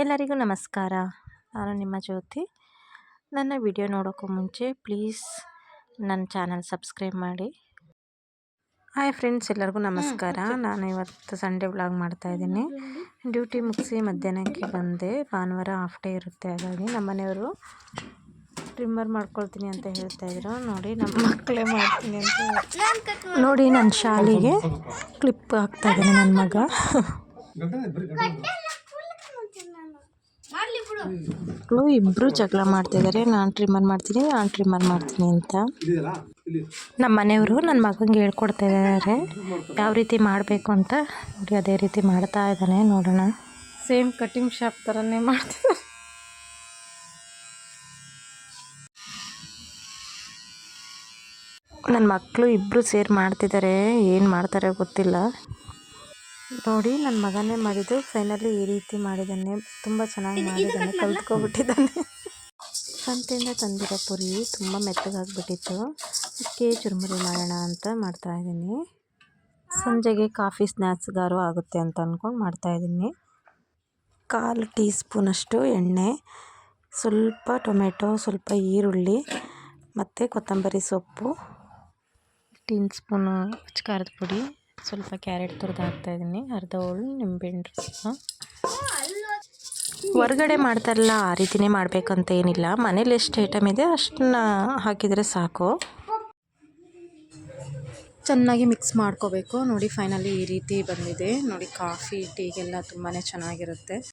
ಎಲ್ಲರಿಗೂ ನಮಸ್ಕಾರ. ನಾನು ನಿಮ್ಮ ಜ್ಯೋತಿ. ನನ್ನ ವಿಡಿಯೋ ನೋಡೋಕ್ಕೂ ಮುಂಚೆ ಪ್ಲೀಸ್ ನನ್ನ ಚಾನಲ್ ಸಬ್ಸ್ಕ್ರೈಬ್ ಮಾಡಿ. ಹಾಯ್ ಫ್ರೆಂಡ್ಸ್ ಎಲ್ಲರಿಗೂ ನಮಸ್ಕಾರ. ನಾನು ಇವತ್ತು ಸಂಡೇ ವ್ಲಾಗ್ ಮಾಡ್ತಾ ಇದ್ದೀನಿ. ಡ್ಯೂಟಿ ಮುಗಿಸಿ ಮಧ್ಯಾಹ್ನಕ್ಕೆ ಬಂದೆ. ಭಾನುವಾರ ಹಾಫ್ ಡೇ ಇರುತ್ತೆ ಹಾಗಾಗಿ ನಮ್ಮನೆಯವರು ಟ್ರಿಮ್ಮರ್ ಮಾಡ್ಕೊಳ್ತೀನಿ ಅಂತ ಹೇಳ್ತಾ ಇದ್ರು. ನೋಡಿ ನಮ್ಮ ಮಕ್ಕಳೇ ಮಾಡ್ತೀನಿ ಅಂತ ನೋಡಿ ನನ್ನ ಶಾಲೆಗೆ ಕ್ಲಿಪ್ ಹಾಕ್ತಾ ಇದ್ದೀನಿ ನನ್ನ ಮಗ. ಮಕ್ಕಳು ಇಬ್ಬರು ಜಗಳ ಮಾಡ್ತಿದ್ದಾರೆ ನಾನು ಟ್ರಿಮ್ಮರ್ ಮಾಡ್ತೀನಿ ನಾನು ಟ್ರಿಮ್ಮರ್ ಮಾಡ್ತೀನಿ ಅಂತ. ನಮ್ಮ ಮನೆಯವರು ನನ್ನ ಮಗಂಗೆ ಹೇಳ್ಕೊಡ್ತಾ ಇದ್ದಾರೆ ಯಾವ ರೀತಿ ಮಾಡಬೇಕು ಅಂತ. ನೋಡಿ ಅದೇ ರೀತಿ ಮಾಡ್ತಾ ಇದ್ದಾನೆ ನೋಡೋಣ. ಸೇಮ್ ಕಟಿಂಗ್ ಶಾಪ್ ಥರನೇ ಮಾಡ್ತಿದ್ದಾರೆ ನನ್ನ ಮಕ್ಕಳು ಇಬ್ಬರು ಸೇರಿ ಮಾಡ್ತಿದ್ದಾರೆ ಏನು ಮಾಡ್ತಾರೆ ಗೊತ್ತಿಲ್ಲ. ನೋಡಿ ನನ್ನ ಮಗನೇ ಮಾಡಿದ್ದು ಫೈನಲಿ ಈ ರೀತಿ ಮಾಡಿದ್ದಾನೆ ತುಂಬ ಚೆನ್ನಾಗಿ ಮಾಡಿದ್ದಾನೆ ಕಲ್ತ್ಕೊಬಿಟ್ಟಿದ್ದಾನೆ ಸಂತೆಯಿಂದ ತಂದಿರೋ ಪುರಿ ತುಂಬ ಮೆತ್ತಗಾಗ್ಬಿಟ್ಟಿತ್ತು. ಅದಕ್ಕೆ ಚುರುಮುರಿ ಮಾಡೋಣ ಅಂತ ಮಾಡ್ತಾಯಿದ್ದೀನಿ ಸಂಜೆಗೆ ಕಾಫಿ ಸ್ನ್ಯಾಕ್ಸ್ಗಾರು ಆಗುತ್ತೆ ಅಂತ ಅಂದ್ಕೊಂಡು ಮಾಡ್ತಾಯಿದ್ದೀನಿ ಕಾಲು ಟೀ ಸ್ಪೂನಷ್ಟು ಎಣ್ಣೆ ಸ್ವಲ್ಪ ಟೊಮೆಟೊ ಸ್ವಲ್ಪ ಈರುಳ್ಳಿ ಮತ್ತು ಕೊತ್ತಂಬರಿ ಸೊಪ್ಪು ಟೀನ್ ಸ್ಪೂನು ಖಾರದ ಪುಡಿ. ಸ್ವಲ್ಪ ಕ್ಯಾರೆಟ್ ತುರಿದು ಹಾಕ್ತಾಯಿದ್ದೀನಿ ಅರ್ಧ ಹೋಳು ನಿಂಬೆಹಣ್ಣು ರಸ. ಹೊರಗಡೆ ಮಾಡ್ತಾರಲ್ಲ, ಆ ರೀತಿನೇ ಮಾಡಬೇಕಂತ ಏನಿಲ್ಲ. ಮನೇಲಿ ಎಷ್ಟು ಐಟಮ್ ಇದೆ ಅಷ್ಟನ್ನ ಹಾಕಿದರೆ ಸಾಕು. ಚೆನ್ನಾಗಿ ಮಿಕ್ಸ್ ಮಾಡ್ಕೋಬೇಕು. ನೋಡಿ ಫೈನಲಿ ಈ ರೀತಿ ಬಂದಿದೆ. ನೋಡಿ, ಕಾಫಿ, ಟೀಗೆಲ್ಲ ತುಂಬಾ ಚೆನ್ನಾಗಿರುತ್ತೆ.